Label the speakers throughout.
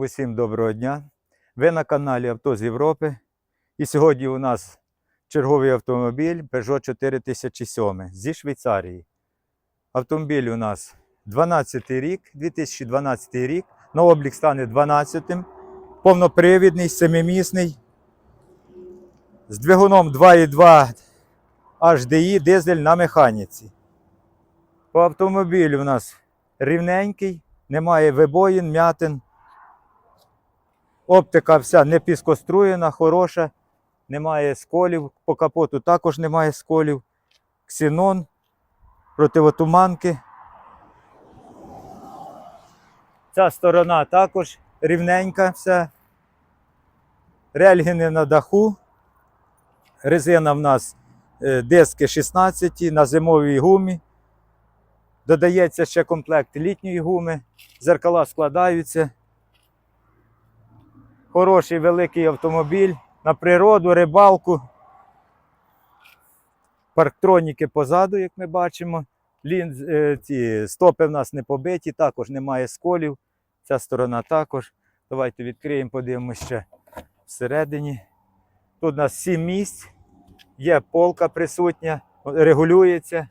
Speaker 1: Усім доброго дня. Ви на каналі Авто з Європи. І сьогодні у нас черговий автомобіль Peugeot 4007 зі Швейцарії. Автомобіль у нас 12 рік, 2012 рік. На облік стане 12-м. Повнопривідний, семимісний. З двигуном 2,2 HDI дизель на механіці. По автомобілю у нас рівненький, немає вибоїн, м'ятин. Оптика вся не піскоструєна, хороша, немає сколів. По капоту також немає сколів. Ксенон, противотуманки. Ця сторона також рівненька все. Рельгіни на даху. Резина в нас е, диски 16 на зимовій гумі. Додається ще комплект літньої гуми. Зеркала складаються. Хороший великий автомобіль на природу, рибалку. Парктроніки позаду, як ми бачимо. Лінз, е, ці стопи в нас не побиті, також немає сколів. Ця сторона також. Давайте відкриємо, подивимося ще всередині. Тут у нас 7 місць, є полка присутня, регулюється.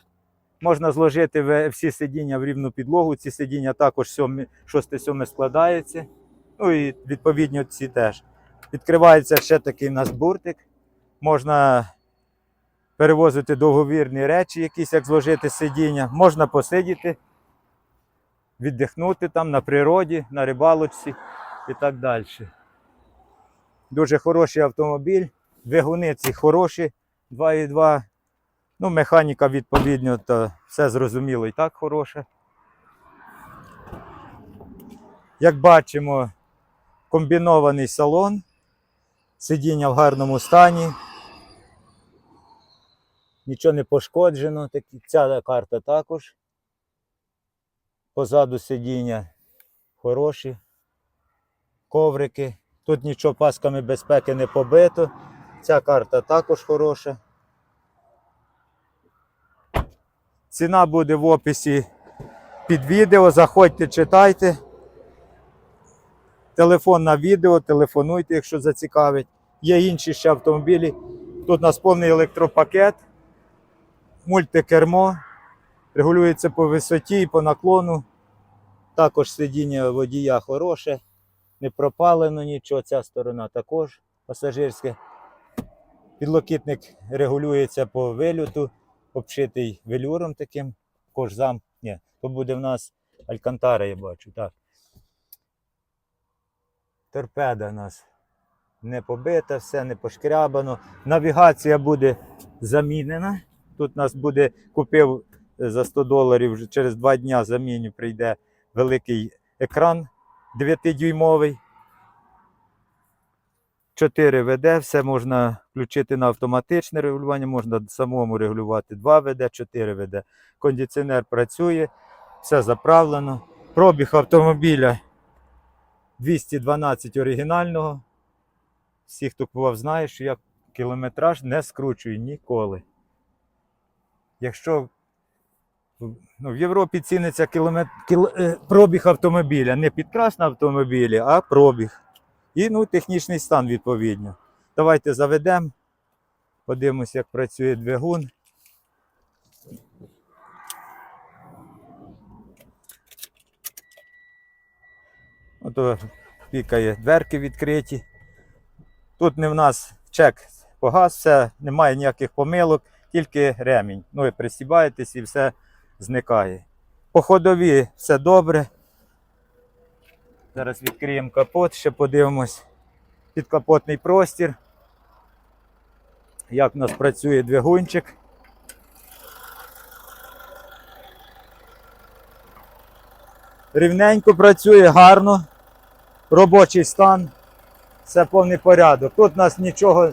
Speaker 1: Можна зложити всі сидіння в рівну підлогу. Ці сидіння також 6-7 складаються. Ну і відповідно ці теж. Відкривається ще такий у нас буртик. Можна перевозити довговірні речі, якісь як зложити сидіння. Можна посидіти, віддихнути там на природі, на рибалочці і так далі. Дуже хороший автомобіль. Двигуни ці хороші, 2,2. Ну, механіка, відповідно, то все зрозуміло і так хороша. Як бачимо, комбінований салон, сидіння в гарному стані. Нічого не пошкоджено, ця карта також. Позаду сидіння хороші. Коврики. Тут нічого пасками безпеки не побито. Ця карта також хороша. Ціна буде в описі під відео. Заходьте, читайте. Телефон на відео, телефонуйте, якщо зацікавить. Є інші ще автомобілі. Тут у нас повний електропакет, мультикермо, регулюється по висоті і по наклону. Також сидіння водія хороше, не пропалено нічого. Ця сторона також пасажирська. Підлокітник регулюється по вильоту, обшитий велюром таким, кожзам. Ні, то буде в нас алькантара, я бачу. так. Торпеда у нас не побита, все не пошкрябано. Навігація буде замінена. Тут нас буде, купив за 100 доларів, вже через 2 дня заміню прийде великий екран 9-дюймовий. 4 ВД, все можна включити на автоматичне регулювання, можна самому регулювати 2 ВД, 4 ВД. Кондиціонер працює, все заправлено. Пробіг автомобіля 212 оригінального. Всі, хто купував, знають, що я кілометраж не скручую ніколи. Якщо ну, в Європі ціниться кіломет... кіл... е, пробіг автомобіля, не підкрас на автомобілі, а пробіг. І ну, технічний стан відповідно. Давайте заведемо, подивимося, як працює двигун. Ото пікає, дверки відкриті. Тут не в нас чек погас, все, немає ніяких помилок, тільки ремінь. Ну і пристібаєтесь і все зникає. По ходові все добре. Зараз відкриємо капот, ще подивимось підкапотний простір. Як у нас працює двигунчик. Рівненько працює, гарно. Робочий стан. Все повний порядок. Тут у нас нічого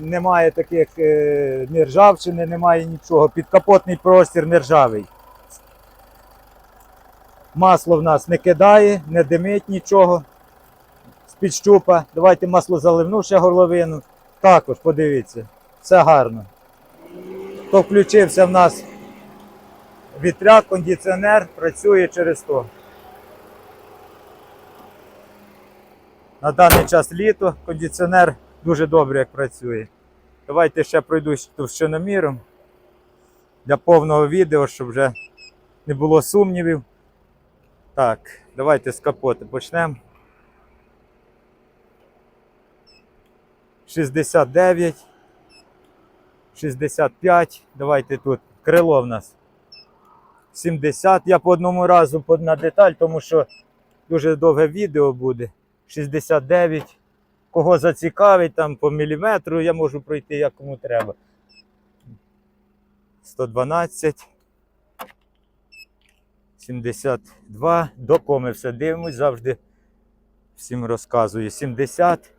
Speaker 1: немає таких е, ні немає нічого. Підкапотний простір не ржавий. Масло в нас не кидає, не димить нічого. З-під щупа. Давайте масло заливну ще горловину. Також подивіться. Все гарно. То включився в нас вітряк, кондиціонер, працює через то. На даний час літо, кондиціонер дуже добре як працює. Давайте ще пройдусь товщиноміром для повного відео, щоб вже не було сумнівів. Так, давайте з капоти почнемо. 69, 65. Давайте тут крило в нас 70. Я по одному разу на деталь, тому що дуже довге відео буде. 69. Кого зацікавить там по міліметру, я можу пройти як кому треба. 112. 72. До коми все дивимось, завжди всім розказую. 70.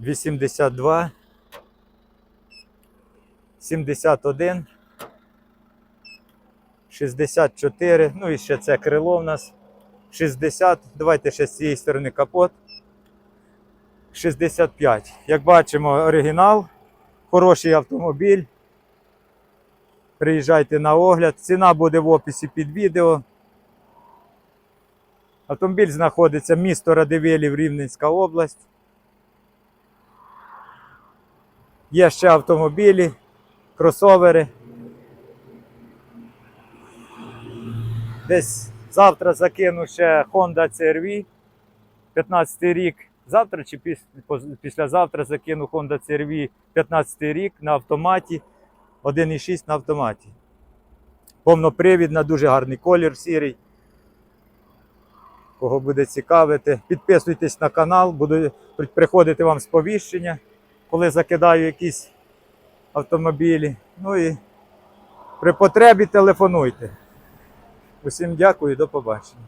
Speaker 1: 82. 71. 64. Ну і ще це крило в нас. 60. Давайте ще з цієї сторони капот. 65. Як бачимо, оригінал. Хороший автомобіль. Приїжджайте на огляд. Ціна буде в описі під відео. Автомобіль знаходиться місто Радивилів, Рівненська область. Є ще автомобілі, кросовери. Десь завтра закину ще Honda CR-V 15 рік. Завтра чи піс- післязавтра закину Honda CR-V 15 рік на автоматі. 1,6 на автоматі. Повнопривідна, дуже гарний колір сірий. Кого буде цікавити, підписуйтесь на канал, буду приходити вам сповіщення, коли закидаю якісь автомобілі. Ну і при потребі телефонуйте. Усім дякую, до побачення.